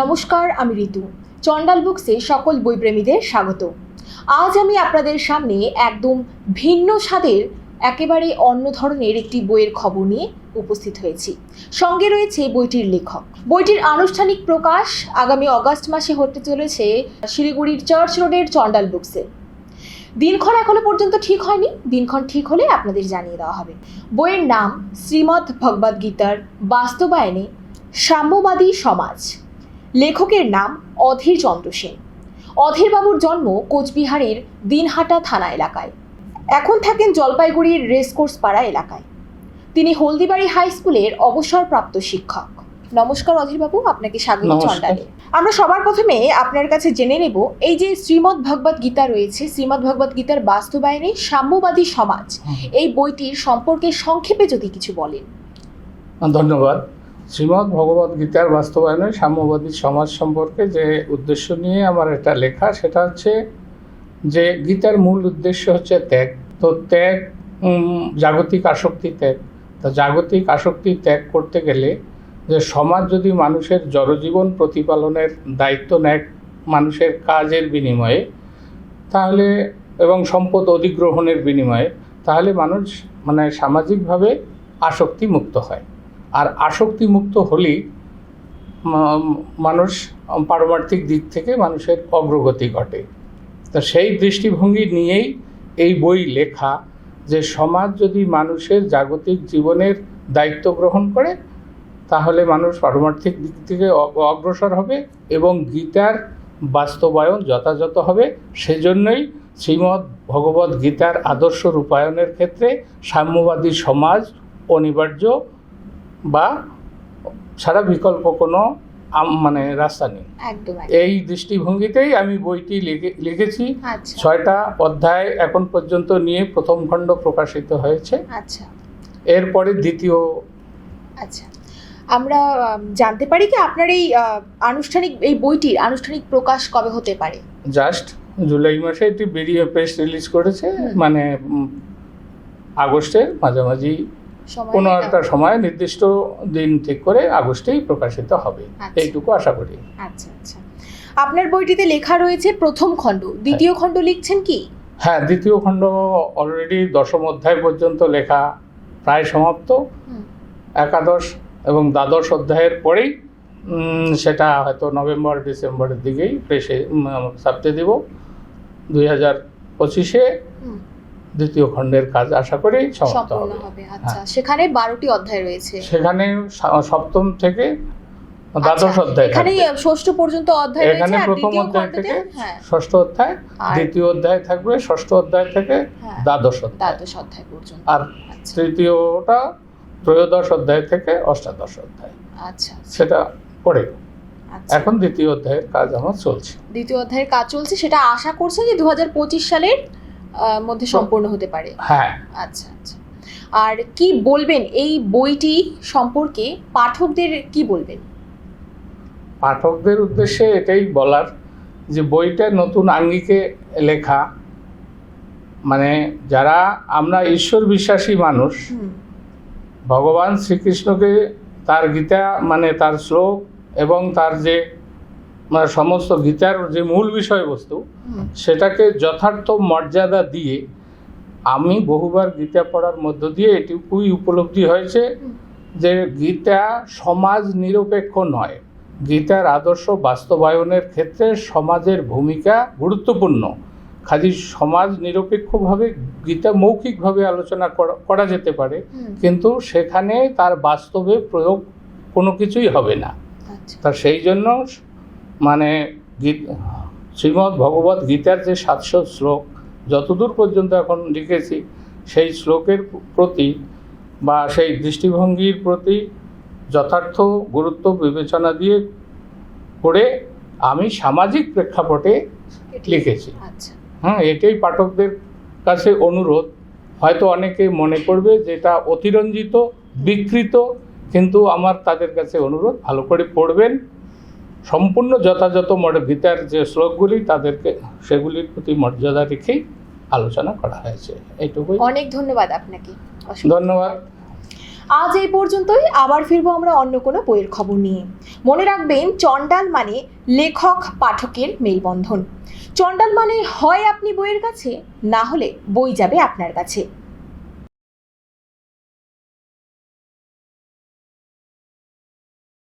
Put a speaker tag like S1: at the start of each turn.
S1: নমস্কার, আমি ঋতু। চন্ডাল বুকসে সকল বইপ্রেমীদের স্বাগত। আজ আমি আপনাদের সামনে একদম ভিন্ন স্বাদের, একেবারে অন্য ধরনের একটি বইয়ের খবর নিয়ে উপস্থিত হয়েছি। সঙ্গে রয়েছে বইটির লেখক। বইটির আনুষ্ঠানিক প্রকাশ আগামী অগাস্ট মাসে হতে চলেছে শিলিগুড়ির চার্চ রোডের চন্ডাল বুকসে। দিনক্ষণ এখনও পর্যন্ত ঠিক হয়নি, দিনক্ষণ ঠিক হলে আপনাদের জানিয়ে দেওয়া হবে। বইয়ের নাম শ্রীমদ্ ভগবদ্গীতার বাস্তবায়নে সাম্যবাদী সমাজ। লেখকের নাম অধীর চন্দ্র সেন। অধীরবাবুর জন্ম কোচবিহারের দিনহাটা থানা এলাকায়। এখন থাকেন জলপাইগুড়ির রেসকোর্স পাড়া এলাকায়। তিনি হলদিবাড়ি হাই স্কুলের অবসরপ্রাপ্ত শিক্ষক। নমস্কার অধীরবাবু আপনাকে স্বাগত। চন্ডালে আমরা সবার প্রথমে আপনার কাছে জেনে নেব এই যে শ্রীমদ্ ভগবদ্ গীতা রয়েছে শ্রীমদ্ ভগবদ্ গীতার বাস্তবায়নে সাম্যবাদী সমাজ এই বইটির সম্পর্কে সংক্ষেপে যদি কিছু বলেন।
S2: ধন্যবাদ। শ্রীমদ্ ভগবদ গীতার বাস্তবায়নে সাম্যবাদী সমাজ সম্পর্কে যে উদ্দেশ্য নিয়ে আমার এটা লেখা, সেটা হচ্ছে যে গীতার মূল উদ্দেশ্য হচ্ছে ত্যাগ। তো ত্যাগ জাগতিক আসক্তি ত্যাগ। তো জাগতিক আসক্তি ত্যাগ করতে গেলে যে সমাজ যদি মানুষের জড়জীবন প্রতিপালনের দায়িত্ব নেয় মানুষের কাজের বিনিময়ে, তাহলে, এবং সম্পদ অধিগ্রহণের বিনিময়ে, তাহলে মানুষ মানে সামাজিকভাবে আসক্তি মুক্ত হয়। আর আসক্তি মুক্ত হলেই মানুষ পারমার্থিক দিক থেকে মানুষের অগ্রগতি ঘটে। তো সেই দৃষ্টিভঙ্গি নিয়েই এই বই লেখা যে সমাজ যদি মানুষের জাগতিক জীবনের দায়িত্ব গ্রহণ করে, তাহলে মানুষ পারমার্থিক দিক থেকে অগ্রসর হবে এবং গীতার বাস্তবায়ন যথাযথ হবে। সেজন্যই শ্রীমদ্ ভগবদ গীতার আদর্শ রূপায়ণের ক্ষেত্রে সাম্যবাদী সমাজ অনিবার্য বা ছাড়া বিকল্প কোনো মানে রাস্তা নেই। এই দৃষ্টিভঙ্গিতেই আমি বইটি লিখে- লিখেছি।
S1: আচ্ছা।
S2: ছয়টা অধ্যায় এখন পর্যন্ত নিয়ে প্রথম খণ্ড প্রকাশিত হয়েছে।
S1: আচ্ছা।
S2: এরপরে দ্বিতীয়।
S1: আচ্ছা। আমরা জানতে পারি কি আপনার এই আনুষ্ঠানিক এই বইটির আনুষ্ঠানিক প্রকাশ কবে হতে পারে?
S2: জাস্ট জুলাই মাসে এটি বেরিয়ে প্রেস রিলিজ করেছে মানে আগস্টের মাঝামাঝি কোনো একটা সময় নির্দিষ্ট দিন ঠিক করে আগস্টেই প্রকাশিত হবে।
S1: আচ্ছা।
S2: এইটুকু আশা করি।
S1: আচ্ছা আচ্ছা। আপনার বইটিতে লেখা রয়েছে প্রথম খণ্ড। দ্বিতীয় খণ্ড লিখছেন কি?
S2: হ্যাঁ দ্বিতীয় খণ্ড অলরেডি দশম অধ্যায় পর্যন্ত লেখা প্রায় সমাপ্ত। একাদশ এবং দ্বাদশ অধ্যায়ের পরেই সেটা হয়তো নভেম্বর ডিসেম্বরের দিকেই প্রেসে ছাপতে দেব। দুই হাজার পঁচিশে দ্বিতীয় খণ্ডের কাজ আশা করি সমাপ্ত হবে।
S1: হবে আচ্ছা।
S2: হ্যাঁ।
S1: সেখানে বারোটি অধ্যায় রয়েছে।
S2: সেখানে সপ্তম থেকে দ্বাদশ
S1: আচ্ছা,
S2: অধ্যায়
S1: এখানে ষষ্ঠ পর্যন্ত অধ্যায়
S2: এখানে প্রথম অধ্যায় থেকে
S1: হ্যাঁ।
S2: ষষ্ঠ অধ্যায়
S1: আর
S2: দ্বিতীয় অধ্যায় থাকবে ষষ্ঠ অধ্যায় থেকে
S1: হ্যাঁ।
S2: দ্বাদশ অধ্যায়।
S1: দ্বাদশ অধ্যায় পর্যন্ত।
S2: আর
S1: আচ্ছা।
S2: তৃতীয়টা ত্রয়োদশ অধ্যায় থেকে অষ্টাদশ অধ্যায়।
S1: আচ্ছা
S2: সেটা পড়ে
S1: আচ্ছা।
S2: এখন দ্বিতীয় অধ্যায়ের কাজ আমার চলছে।
S1: দ্বিতীয় অধ্যায়ের কাজ চলছে সেটা আশা করছে যে দু হাজার পঁচিশ সালের মধ্যে সম্পূর্ণ হতে পারে।
S2: হ্যাঁ।
S1: আচ্ছা আচ্ছা। আর কি বলবেন এই বইটি সম্পর্কে? পাঠকদের কি বলবেন?
S2: পাঠকদের উদ্দেশ্যে এটাই বলার যে বইটা নতুন আঙ্গিকে লেখা মানে যারা আমরা ঈশ্বর বিশ্বাসী মানুষ ভগবান শ্রীকৃষ্ণকে তার গীতা মানে তার শ্লোক এবং তার যে মানে সমস্ত গীতার যে মূল বিষয়বস্তু সেটাকে যথার্থ মর্যাদা দিয়ে আমি বহুবার গীতা পড়ার মধ্য দিয়ে এটুকুই উপলব্ধি হয়েছে যে গীতা সমাজ নিরপেক্ষ নয়। গীতার আদর্শ বাস্তবায়নের ক্ষেত্রে সমাজের ভূমিকা গুরুত্বপূর্ণ। খালি সমাজ নিরপেক্ষভাবে গীতা মৌখিকভাবে আলোচনা করা- যেতে পারে কিন্তু সেখানে তার বাস্তবে প্রয়োগ কোনো কিছুই হবে না।
S1: আচ্ছা।
S2: তা সেই জন্য মানে গীত- শ্রীমদ্ ভগবত গীতার যে সাতশো শ্লোক যতদূর পর্যন্ত এখন লিখেছি সেই শ্লোকের প্রতি বা সেই দৃষ্টিভঙ্গির প্রতি যথার্থ গুরুত্ব বিবেচনা দিয়ে করে আমি সামাজিক প্রেক্ষাপটে লিখেছি।
S1: আচ্ছা।
S2: হ্যাঁ এটাই পাঠকদের কাছে অনুরোধ। হয়তো অনেকে মনে করবে যে এটা অতিরঞ্জিত বিকৃত কিন্তু আমার তাদের কাছে অনুরোধ ভালো করে পড়বেন। সম্পূর্ণ যথাযথ মড গীতার যে শ্লোকগুলি তাদেরকে সেগুলির প্রতি মর্যাদা রেখেই আলোচনা করা হয়েছে। এইটুকুই।
S1: অনেক ধন্যবাদ আপনাকে।
S2: ধন্যবাদ।
S1: আজ এই পর্যন্তই। আবার ফিরবো আমরা অন্য কোনো বইয়ের খবর নিয়ে। মনে রাখবেন চণ্ডাল মানে লেখক পাঠকের মেলবন্ধন। চণ্ডাল মানে হয় আপনি বইয়ের কাছে না হলে বই যাবে আপনার কাছে।